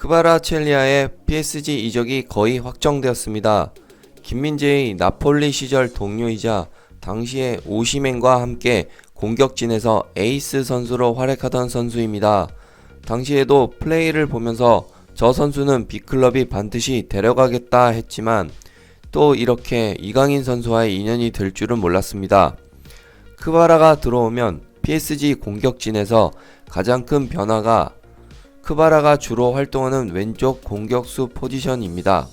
크바라첼리아의 PSG 이적이 거의 확정되었습니다. 김민재의 나폴리 시절 동료이자 당시에 오시멘과 함께 공격진에서 에이스 선수로 활약하던 선수입니다. 당시에도 플레이를 보면서 저 선수는 B클럽이 반드시 데려가겠다 했지만 또 이렇게 이강인 선수와의 인연이 될 줄은 몰랐습니다. 크바라가 들어오면 PSG 공격진에서 가장 큰 변화가 크바라가 주로 활동하는 왼쪽 공격수 포지션입니다.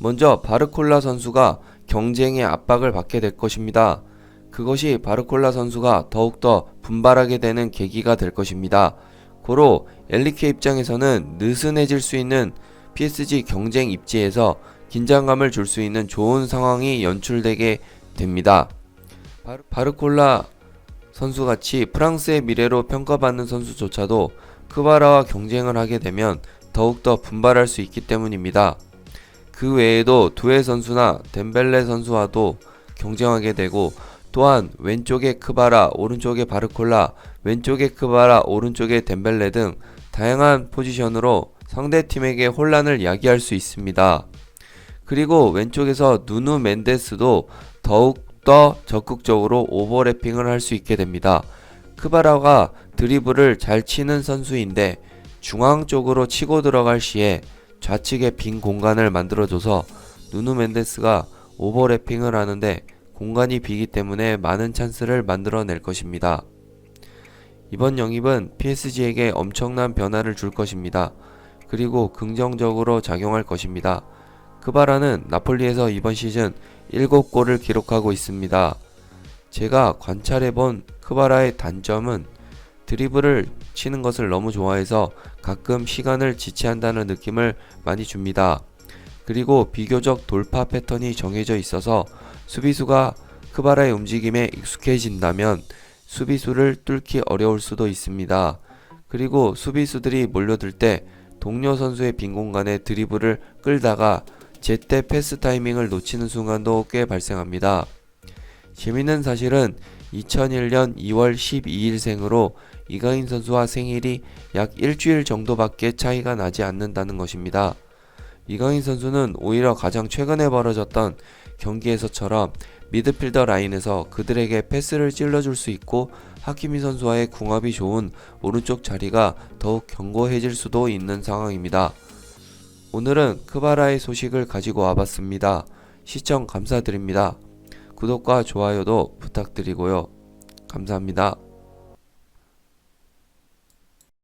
먼저 바르콜라 선수가 경쟁의 압박을 받게 될 것입니다. 그것이 바르콜라 선수가 더욱더 분발하게 되는 계기가 될 것입니다. 고로 엘리케 입장에서는 느슨해질 수 있는 PSG 경쟁 입지에서 긴장감을 줄 수 있는 좋은 상황이 연출되게 됩니다. 바르, 바르콜라 선수같이 프랑스의 미래로 평가받는 선수조차도 크바라와 경쟁을 하게 되면 더욱더 분발할 수 있기 때문입니다. 그 외에도 두에 선수나 덴벨레 선수와도 경쟁하게 되고 또한 왼쪽에 크바라, 오른쪽에 바르콜라, 왼쪽에 크바라, 오른쪽에 덴벨레 등 다양한 포지션으로 상대 팀에게 혼란을 야기할 수 있습니다. 그리고 왼쪽에서 누누 멘데스도 더욱 더 적극적으로 오버래핑을 할 수 있게 됩니다. 크바라가 드리블을 잘 치는 선수인데 중앙 쪽으로 치고 들어갈 시에 좌측에 빈 공간을 만들어줘서 누누 멘데스가 오버래핑을 하는데 공간이 비기 때문에 많은 찬스를 만들어낼 것입니다. 이번 영입은 PSG에게 엄청난 변화를 줄 것입니다. 그리고 긍정적으로 작용할 것입니다. 크바라는 나폴리에서 이번 시즌 7골을 기록하고 있습니다. 제가 관찰해본 크바라의 단점은 드리블을 치는 것을 너무 좋아해서 가끔 시간을 지체한다는 느낌을 많이 줍니다. 그리고 비교적 돌파 패턴이 정해져 있어서 수비수가 크바라의 움직임에 익숙해진다면 수비수를 뚫기 어려울 수도 있습니다. 그리고 수비수들이 몰려들 때 동료 선수의 빈 공간에 드리블을 끌다가 제때 패스 타이밍을 놓치는 순간도 꽤 발생합니다. 재밌는 사실은 2001년 2월 12일 생으로 이강인 선수와 생일이 약 일주일 정도밖에 차이가 나지 않는다는 것입니다. 이강인 선수는 오히려 가장 최근에 벌어졌던 경기에서처럼 미드필더 라인에서 그들에게 패스를 찔러줄 수 있고 하키미 선수와의 궁합이 좋은 오른쪽 자리가 더욱 견고해질 수도 있는 상황입니다. 오늘은 크바라의 소식을 가지고 와봤습니다. 시청 감사드립니다. 구독과 좋아요도 부탁드리고요. 감사합니다.